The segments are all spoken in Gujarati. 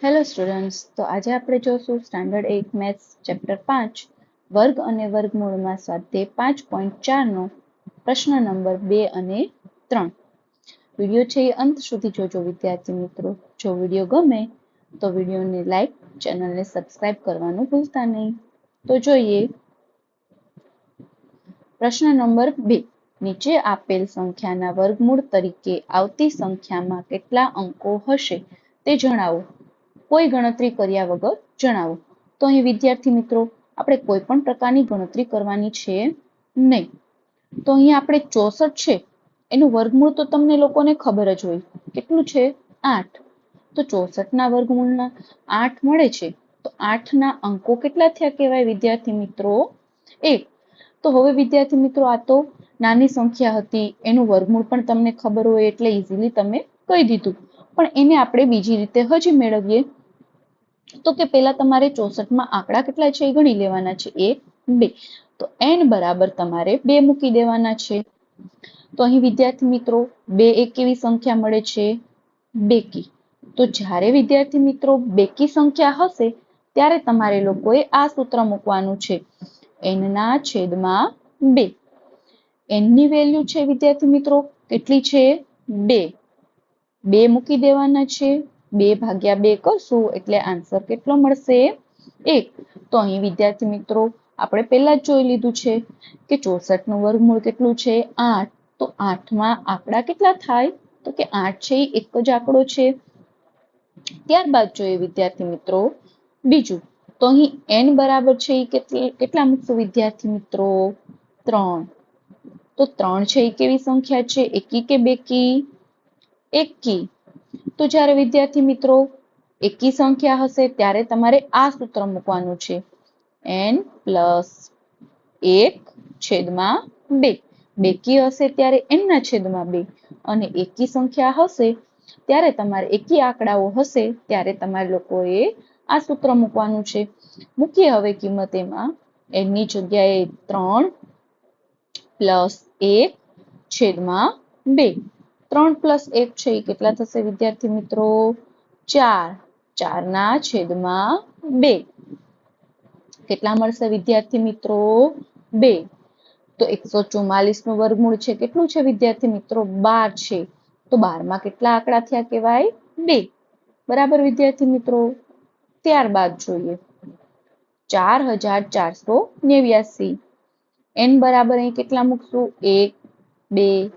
હેલો સ્ટુડન્ટ્સ તો આજે આપણે જોશું સ્ટાન્ડર્ડ એઇટ મેથ્સ ચેપ્ટર પાંચ, વર્ગ અને વર્ગમૂળમાં સ્વાધ્યાય પાંચ પોઈન્ટ ચારનો પ્રશ્ન નંબર બે અને ત્રણ. વીડિયો છે એ અંત સુધી જોજો, વિદ્યાર્થી મિત્રો. જો વીડિયો ગમે, તો વિડીયોને લાઈક ચેનલને સબસ્ક્રાઇબ કરવાનું ભૂલતા નહીં. તો જોઈએ. પ્રશ્ન નંબર બે. નીચે આપેલ સંખ્યાના વર્ગમૂળ તરીકે આવતી સંખ્યામાં કેટલા અંકો હશે તે જણાવો. કોઈ ગણતરી કર્યા વગર જણાવો. તો અહીં વિદ્યાર્થી મિત્રો, આપણે કોઈ પણ પ્રકારની ગણતરી કરવાની છે નહીં. તો અહીં આપણે ચોસઠ છે. એનું વર્ગમૂળ તો તમને લોકોને ખબર જ હોય. કેટલું છે? આઠ. તો ચોસઠ ના વર્ગમૂળના આઠ મળે છે. તો આઠ ના અંકો કેટલા થયા કહેવાય વિદ્યાર્થી મિત્રો? એક. તો હવે વિદ્યાર્થી મિત્રો, આ તો નાની સંખ્યા હતી. એનું વર્ગમૂળ પણ તમને ખબર હોય એટલે ઇઝીલી તમે કહી દીધું. પણ એને આપણે બીજી રીતે હજી મેળવીએ. તો કે પહેલા તમારે ચોસઠમાં આંકડા કેટલા છે એ ગણી લેવાના છે. એક, બે. તો એન બરાબર તમારે બે મૂકી દેવાના છે. તો અહીં વિદ્યાર્થી મિત્રો, બે એક કેવી સંખ્યા મળે છે? બેકી. તો જ્યારે વિદ્યાર્થી મિત્રો બેકી સંખ્યા હશે, ત્યારે તમારે લોકોએ આ સૂત્ર મૂકવાનું છે. એનના છેદમાં બે. એનની વેલ્યુ છે વિદ્યાર્થી મિત્રો, કેટલી છે? બે. બે મૂકી દેવાના છે. બે ભાગ્યા બે કરશું એટલે આન્સર કેટલો મળશે? એક. તો અહીં વિદ્યાર્થી મિત્રો, આપણે પહેલા જ જોઈ લીધું છે કે ચોસઠનું વર્ગમૂળ કેટલું છે? આઠ. તો આઠમાં આંકડા કેટલા થાય? તો કે આઠ છે એ એક જ આંકડો છે. ત્યારબાદ જોઈએ વિદ્યાર્થી મિત્રો, બીજું. તો અહીં એન બરાબર છે એ કેટલા મૂકશું વિદ્યાર્થી મિત્રો? ત્રણ. તો ત્રણ છે એ કેવી સંખ્યા છે? એકી કે બેકી? એકી. તો જ્યારે વિદ્યાર્થી મિત્રો એકી સંખ્યા હશે, ત્યારે તમારે આ સૂત્ર મૂકવાનું છે. એન પ્લસ એક છેદમાં બે. બેકી હશે ત્યારે એનના છેદમાં બે. અને એકી સંખ્યા હશે ત્યારે તમારે એકી આંકડાઓ હશે, ત્યારે તમારે લોકોએ આ સૂત્ર મૂકવાનું છે. મૂકીએ હવે કિંમત એમાં. એની જગ્યાએ ત્રણ પ્લસ એક છેદમાં બે. ત્રણ પ્લસ એક છે એ કેટલા થશે વિદ્યાર્થી મિત્રો? ચાર. ચાર ના છેદમાં બે. કેટલા મળશે વિદ્યાર્થી મિત્રો? બે. તો એકસો ચુમ્માલીસનું વર્ગમૂળ છે. કેટલું છે વિદ્યાર્થી મિત્રો? બાર છે. તો બારમાં કેટલા આંકડા થયા કહેવાય? બે. બરાબર વિદ્યાર્થી મિત્રો? ત્યારબાદ જોઈએ. ચાર હજાર ચારસો નેવ્યાસી. એન બરાબર અહીં કેટલા મૂકશું? એક, બે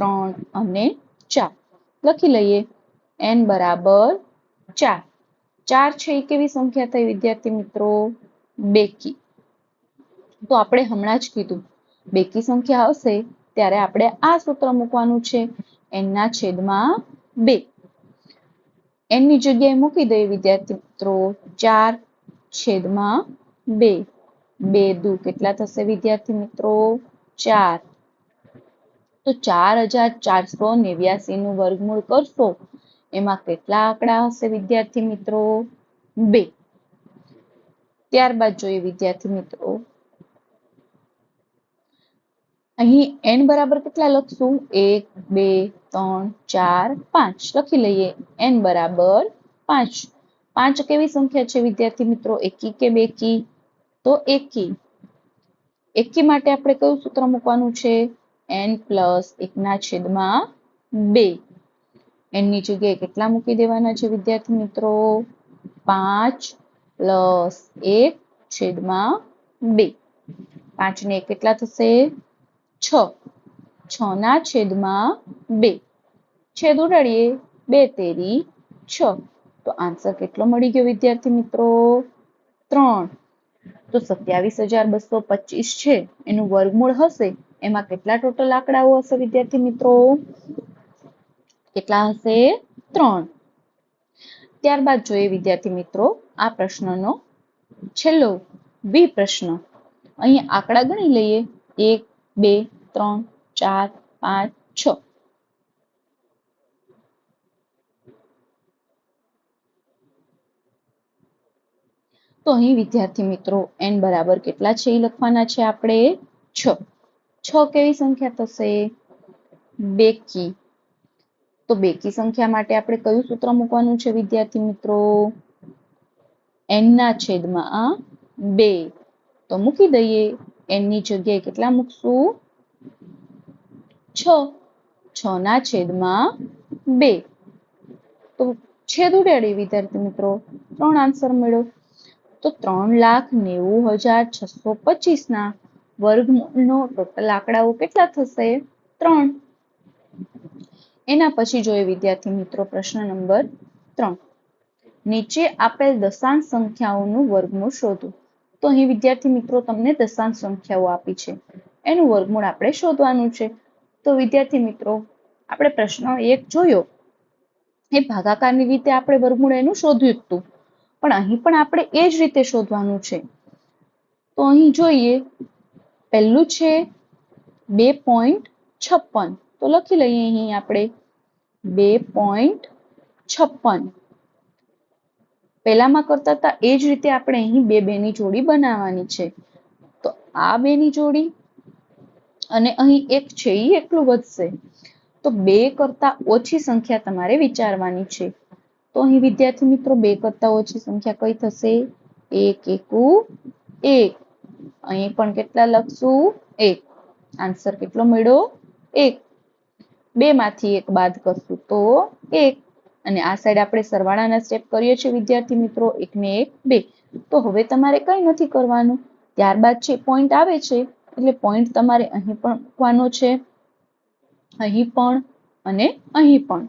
ત્રણ અને ચાર. લખી લઈએ. એન બરાબર ચાર. ચાર છે એ કેવી સંખ્યા થઈ વિદ્યાર્થી મિત્રો? બેકી. તો આપણે હમણાં જ કીધું. બેકી સંખ્યા હશે ત્યારે આપણે આ સૂત્ર મૂકવાનું છે. એનના છેદમાં બે. એનની જગ્યાએ મૂકી દઈએ વિદ્યાર્થી મિત્રો. ચાર છેદમાં બે. બે દુ કેટલા થશે વિદ્યાર્થી મિત્રો? ચાર. તો ચાર હજાર ચારસો નેવ્યાસી નું વર્ગમૂળ કરશો, એમાં કેટલા આંકડા હશે વિદ્યાર્થી મિત્રો? બે. ત્યારબાદ જોઈએ વિદ્યાર્થી મિત્રો. અહીં એન બરાબર કેટલા લખશું? એક, બે, ત્રણ, ચાર, પાંચ. લખી લઈએ. એન બરાબર પાંચ. પાંચ કેવી સંખ્યા છે વિદ્યાર્થી મિત્રો? એકી કે બેકી? તો એકી. એકી માટે આપણે કયું સૂત્ર મૂકવાનું છે? એન પ્લસ એકના છેદમાં બે. એનની જગ્યાએ કેટલા મૂકી દેવાના છે વિદ્યાર્થી મિત્રો? પાંચ પ્લસ એક છેદમાં બે. પાંચ ને કેટલા થશે? છ. છ ના છેદમાં બે. છેદ ઉડાડીએ. બે, તેરી, છ. તો આન્સર કેટલો મળી ગયો વિદ્યાર્થી મિત્રો? ત્રણ. તો સત્યાવીસ હજાર બસો પચીસ છે. એનું વર્ગમૂળ હશે એમાં કેટલા ટોટલ આંકડાઓ હશે, વિદ્યાર્થી મિત્રો? કેટલા હશે? ત્રણ. ત્યારબાદ જોઈએ વિદ્યાર્થી મિત્રો, આ પ્રશ્નનો છેલ્લો બી પ્રશ્ન. અહીં આંકડા ગણી લઈએ. એક, બે, ત્રણ, ચાર, પાંચ, છ. તો અહીં વિદ્યાર્થી મિત્રો એન બરાબર કેટલા છે એ લખવાના છે આપણે? છ. છ કેવી સંખ્યા થશે? બેકી તો બેકી સંખ્યા માટે આપણે કયું સૂત્ર મૂકવાનું છે, વિદ્યાર્થી મિત્રો? N ના છેદમાં બે. તો મૂકી દઈએ, n ની જગ્યાએ કેટલા મૂકશું? છ. છ ના છેદમાં બે. તો છેદ ઉડાડી વિદ્યાર્થી મિત્રો. ત્રણ આન્સર મળ્યો. તો ત્રણ લાખ નેવું હજાર છસો પચીસ ના વર્ગમૂળનો ટોટલ આંકડાઓ કેટલા થશે? ત્રણ. એના પછી જોઈએ વિદ્યાર્થી મિત્રો પ્રશ્ન નંબર ત્રણ. નીચે આપેલ દશાંશ સંખ્યાઓનું વર્ગમૂળ શોધો. તો અહીં વિદ્યાર્થી મિત્રો તમને દશાંશ સંખ્યાઓ આપી છે. એનું વર્ગમૂળ આપણે શોધવાનું છે. તો વિદ્યાર્થી મિત્રો, આપણે પ્રશ્ન એક જોયો. એ ભાગાકારની રીતે આપણે વર્ગમૂળ એનું શોધ્યું હતું પણ અહીં પણ આપણે એ જ રીતે શોધવાનું છે. તો અહીં જોઈએ પહેલું છે બે પોઈન્ટ છપ્પન. તો લખી લઈએ અહીં આપણે બે પોઈન્ટ છપ્પન. પહેલામાં કરતા હતા એ જ રીતે આપણે અહીં બે બેની જોડી બનાવવાની છે. તો આ બેની જોડી અને અહીં એક છે એ એટલું વધશે. તો બે કરતા ઓછી સંખ્યા તમારે વિચારવાની છે. તો અહીં વિદ્યાર્થી મિત્રો, બે કરતા ઓછી સંખ્યા કઈ થશે? એક એકુ એક. અહીં પણ કેટલા લખશું? એક. આન્સર કેટલો મળ્યો? એક. બે માંથી એક બાદ કરશું તો એક. અને આ સાઈડ આપણે સરવાળાના સ્ટેપ કરીએ છીએ, વિદ્યાર્થી મિત્રો. એક ને એક, બે. તો હવે તમારે કઈ નથી કરવાનું. ત્યારબાદ છે પોઈન્ટ આવે છે, એટલે પોઈન્ટ તમારે અહીં પણ મૂકવાનો છે. અહીં પણ અને અહીં પણ.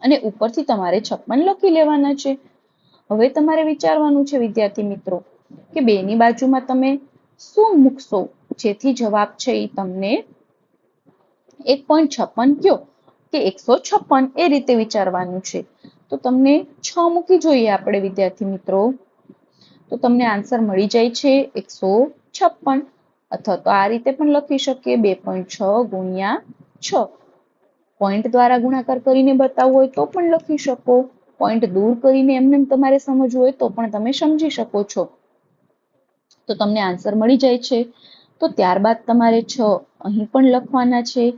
અને ઉપરથી તમારે છપ્પન લખી લેવાના છે. હવે તમારે વિચારવાનું છે, વિદ્યાર્થી મિત્રો. કે બેની બાજુમાં તમે શું મૂકશો? જેથી જવાબ છે એ તમને એક પોઈન્ટ છપ્પન કયો કે એકસો છપ્પન એ રીતે વિચારવાનું છે. તો તમને છ મૂકી જોઈએ આપણે વિદ્યાર્થી મિત્રો. તો તમને આન્સર મળી જાય છે એકસો છપ્પન. અથવા તો આ રીતે પણ લખી શકીએ બે પોઈન્ટ છ ગુણ્યા છ. પોઈન્ટ દ્વારા ગુણાકાર કરીને બતાવવું હોય તો પણ લખી શકો. પોઈન્ટ દૂર કરીને એમને તમારે સમજવું હોય તો પણ તમે સમજી શકો છો. તો તમને આન્સર મળી જાય છે. તો ત્યારબાદ તમારે છ અહીં પણ લખવાના છે.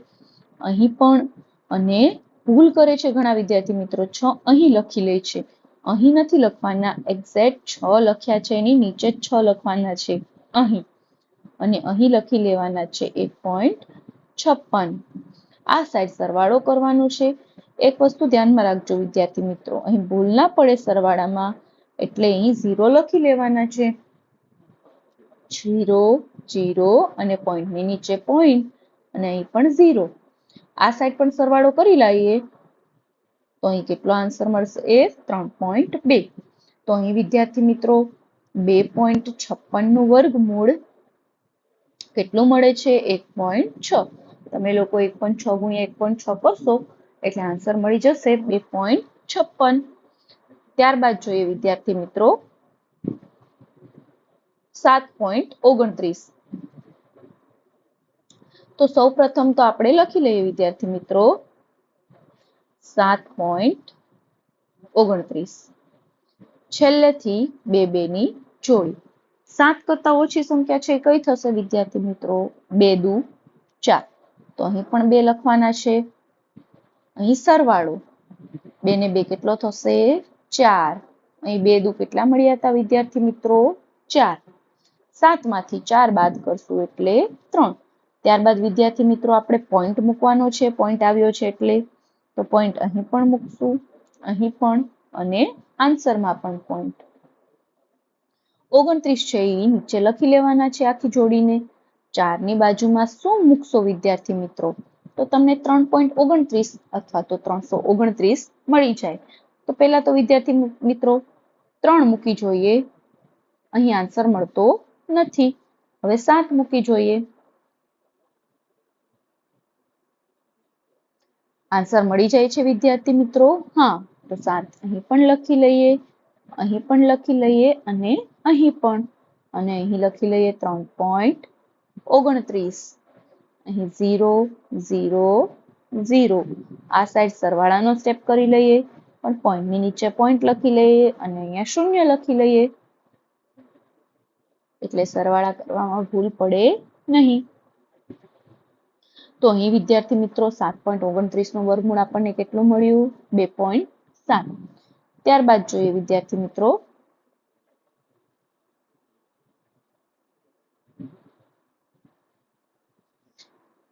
અહીં પણ અને ભૂલ કરે છે ઘણા વિદ્યાર્થી મિત્રો. છ અહીં લખી લે છે. અહીં નથી લખવાના. એક્ઝેક્ટ છ લખ્યા છે એની નીચે છ લખવાના છે. અહીં. અને અહીં લખી લેવાના છે એક પોઈન્ટ છપ્પન. આ સાઈડ સરવાળો કરવાનો છે. એક વસ્તુ ધ્યાનમાં રાખજો વિદ્યાર્થી મિત્રો. અહીં ભૂલ ના પડે સરવાળામાં. એટલે અહીં ઝીરો લખી લેવાના છે. ઝીરો જીરો અને પોઈન્ટની નીચે પોઈન્ટ અને અહીં પણ ઝીરો આ સાઈડ પણ સરવાળો કરી લઈએ. તો અહીં કેટલો આન્સર મળશે? એ ત્રણ પોઈન્ટ બે. તો અહીં વિદ્યાર્થી મિત્રો, બે પોઈન્ટ છપ્પનનું વર્ગમૂળ કેટલું મળે છે? એક પોઈન્ટ છ. તમે લોકો એક પોઈન્ટ છ ગુણ્યા એક પોઈન્ટ છ કરશો, એટલે આન્સર મળી જશે બે પોઈન્ટ છપ્પન. ત્યારબાદ જોઈએ વિદ્યાર્થી મિત્રો સાત પોઈન્ટ ઓગણત્રીસ. તો સૌ પ્રથમ તો આપણે લખી લઈએ વિદ્યાર્થી મિત્રો. સાત પોઈન્ટ ઓગણત્રીસ. છેલ્લેથી બે બે ની જોડી. સાત કરતા ઓછી સંખ્યા છે, કઈ થશે વિદ્યાર્થી મિત્રો? બે દુ ચાર. તો અહીં પણ બે લખવાના છે. અહીં સરવાળો. બે ને બે કેટલો થશે? ચાર. અહીં બે દુ કેટલા મળ્યા હતા વિદ્યાર્થી મિત્રો? ચાર. સાતમાંથી ચાર બાદ કરશું એટલે ત્રણ. ત્યારબાદ વિદ્યાર્થી મિત્રો, આપણે પોઈન્ટ મૂકવાનો છે. પોઈન્ટ આવ્યો છે એટલે તો પોઈન્ટ અહીં પણ મૂકશું, અહીં પણ અને આન્સરમાં પણ પોઈન્ટ ઓગણત્રીસ છે એ નીચે લખી લેવાના છે આખી જોડીને. ચારની બાજુમાં શું મૂકશો વિદ્યાર્થી મિત્રો? તો તમને ત્રણ પોઈન્ટ ઓગણત્રીસ અથવા તો ત્રણસો ઓગણત્રીસ મળી જાય. તો પહેલા તો વિદ્યાર્થી મિત્રો, ત્રણ મૂકી જોઈએ. અહીં આન્સર મળતો નથી. હવે સાત મૂકી જોઈએ. આન્સર મળી જાય છે, વિદ્યાર્થી મિત્રો? હા, તો સાત અહીં પણ લખી લઈએ, અહીં પણ લખી લઈએ અને અહીં પણ. અને અહીં લખી લઈએ ત્રણ પોઈન્ટ ઓગણત્રીસ. અહીં ઝીરો ઝીરો ઝીરો આ સાઈડ સરવાળાનો સ્ટેપ કરી લઈએ, પણ પોઈન્ટની નીચે પોઈન્ટ લખી લઈએ અને અહીંયા શૂન્ય લખી લઈએ. એટલે સરવાળા કરવામાં ભૂલ પડે નહીં. તો અહીં વિદ્યાર્થી મિત્રો સાત પોઈન્ટ ઓગણત્રીસનું વર્ગમૂળ આપણને કેટલું મળ્યું? બે પોઈન્ટ સાત. ત્યારબાદ જોઈએ વિદ્યાર્થી મિત્રો.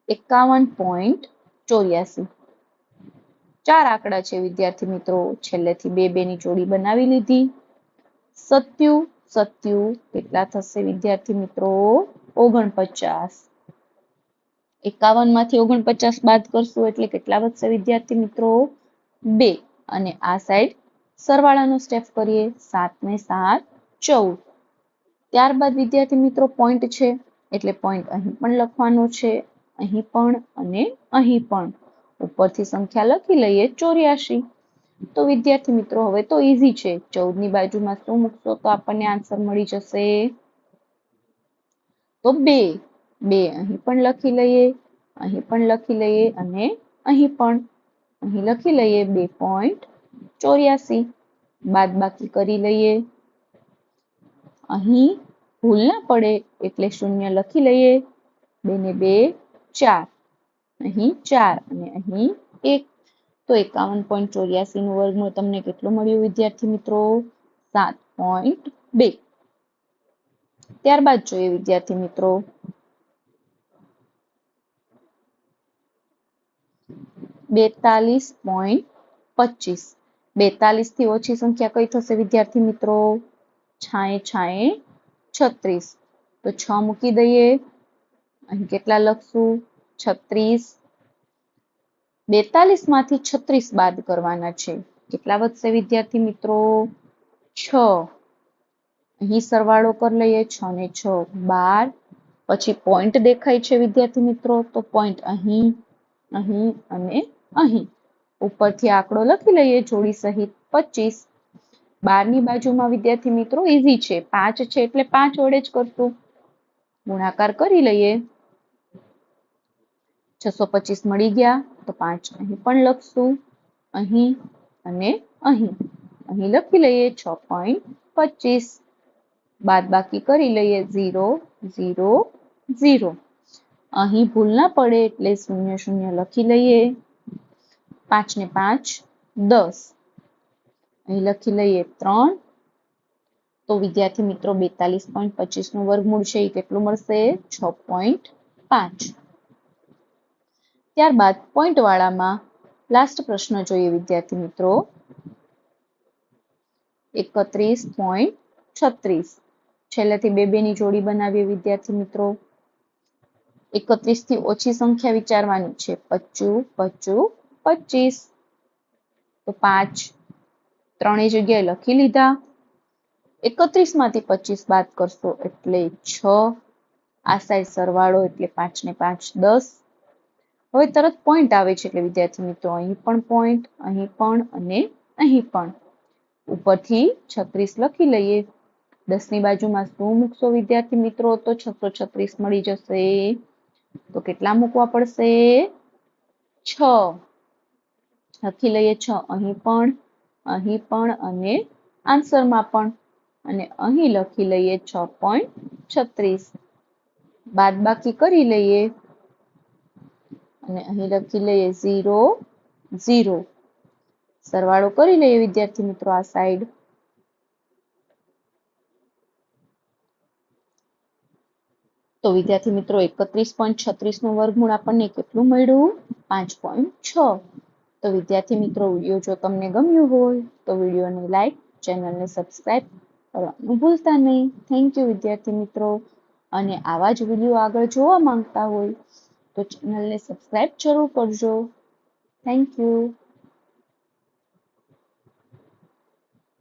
એકાવન પોઈન્ટ ચોર્યાસી. ચાર આંકડા છે વિદ્યાર્થી મિત્રો. છેલ્લેથી બે બે ની જોડી બનાવી લીધી. સત્યુ સત્યુ, કેટલા થશે વિદ્યાર્થી મિત્રો? ઓગણપચાસ. એકાવનમાંથી ઓગણપચાસ બાદ કરશું એટલે કેટલા વધશે વિદ્યાર્થી મિત્રો? બે. અને આ સાઈડ સરવાળાનો સ્ટેપ કરીએ. સાત ને સાત, ચૌદ. ત્યારબાદ વિદ્યાર્થી મિત્રો પોઈન્ટ છે, એટલે પોઈન્ટ અહીં પણ લખવાનો છે, અહીં પણ અને અહીં પણ. ઉપરથી સંખ્યા લખી લઈએ ચોર્યાસી. તો વિદ્યાર્થી મિત્રો, હવે તો ઈઝી છે. ચૌદની બાજુમાં શું મૂકશો તો આપણને આન્સર મળી જશે. તો બે બે અહીં પણ લખી લઈએ, અહીં પણ લખી લઈએ અને અહીં પણ. અહીં લખી લઈએ બે પોઈન્ટ ચોર્યાસી. બાદ બાકી કરી લઈએ. અહીં ભૂલ ના પડે એટલે શૂન્ય લખી લઈએ. બે ને બે, ચાર. અહીં ચાર અને અહીં એક. તો એકાવન પોઈન્ટ ચોર્યાસી નું વર્ગમૂળ તમને કેટલું મળ્યું, વિદ્યાર્થી મિત્રો? સાત પોઈન્ટ બે. ત્યારબાદ જોઈએ વિદ્યાર્થી મિત્રો. બેતાલીસ પોઈન્ટ પચીસ. બેતાલીસથી ઓછી સંખ્યા કઈ થશે વિદ્યાર્થી મિત્રો? છાએ છાએ છત્રીસ. તો છ મૂકી દઈએ. અહીં કેટલા લખશું? છત્રીસ. બેતાલીસમાંથી છત્રીસ બાદ કરવાના છે. કેટલા વધશે વિદ્યાર્થી મિત્રો? છ. અહીં સરવાળો કરી લઈએ, છ ને છ, બાર. પછી પોઈન્ટ દેખાય છે વિદ્યાર્થી મિત્રો, તો પોઈન્ટ અહીં અહીં અને અહીં. ઉપરથી આંકડો લખી લઈએ, જોડી સહિત પચીસ. બારની બાજુમાં વિદ્યાર્થી મિત્રો ઈઝી છે, પાંચ છે એટલે પાંચ વડે જ કરશું. ગુણાકાર કરી લઈએ. છસો પચીસ મળી ગયા. તો પાંચ અહીં પણ લખશું. અહીં અને અહીં. અહીં લખી લઈએ છ પોઈન્ટ પચીસ. બાદ બાકી કરી લઈએ ઝીરો ઝીરો ઝીરો અહીં ભૂલ ના પડે એટલે શૂન્ય શૂન્ય લખી લઈએ. પાંચ ને પાંચ, દસ. અહીં લખી લઈએ ત્રણ. તો વિદ્યાર્થી મિત્રો બેતાલીસ પોઈન્ટ પચીસનું વર્ગમૂળ છે એ કેટલું મળશે? છ પોઈન્ટ પાંચ. ત્યારબાદ પોઈન્ટ વાળામાં લાસ્ટ પ્રશ્ન જોઈએ વિદ્યાર્થી મિત્રો. એકત્રીસ પોઈન્ટ છત્રીસ. છેલ્લેથી બે બેની જોડી બનાવીએ વિદ્યાર્થી મિત્રો. એકત્રીસથી ઓછી સંખ્યા વિચારવાની છે. પચું પચું, પચીસ. તો પાંચ. ત્રણેય જગ્યાએ લખી લીધા. એકત્રીસમાંથી પચીસ બાદ કરશો એટલે છ. આ સાઈડ સરવાળો એટલે પાંચ ને પાંચ દસ. હવે તરત પોઈન્ટ આવે છે એટલે વિદ્યાર્થી મિત્રો, અહીં પણ પોઈન્ટ અહીં પણ અને અહીં પણ. ઉપરથી છત્રીસ લખી લઈએ. દસની બાજુમાં શું મૂકશો વિદ્યાર્થી મિત્રો? તો છસો છત્રીસ મળી જશે. તો કેટલા મૂકવા પડશે? છ. લખી લઈએ છ. અહીં પણ અહીં પણ અને આન્સરમાં પણ. અને અહીં લખી લઈએ છ પોઈન્ટ છત્રીસ. બાદ બાકી કરી લઈએ. અને અહીં લખી લઈએ ઝીરો ઝીરો સરવાળો કરી લઈએ વિદ્યાર્થી મિત્રો આ સાઈડ તો વિદ્યાર્થી મિત્રો એકત્રીસ પોઈન્ટ છત્રીસનું વર્ગમૂળ આપણને કેટલું મળ્યું? પાંચ પોઈન્ટ છ. તો વિદ્યાર્થી મિત્રો વીડિયો જો તમને ગમ્યું હોય તો વિડીયોને લાઈક ચેનલને સબસ્ક્રાઈબ કરવાનું ભૂલતા નહીં. થેન્ક યુ વિદ્યાર્થી મિત્રો. અને આવા જ વીડિયો આગળ જોવા માંગતા હોય તો ચેનલને સબસ્ક્રાઈબ જરૂર કરજો. Thank you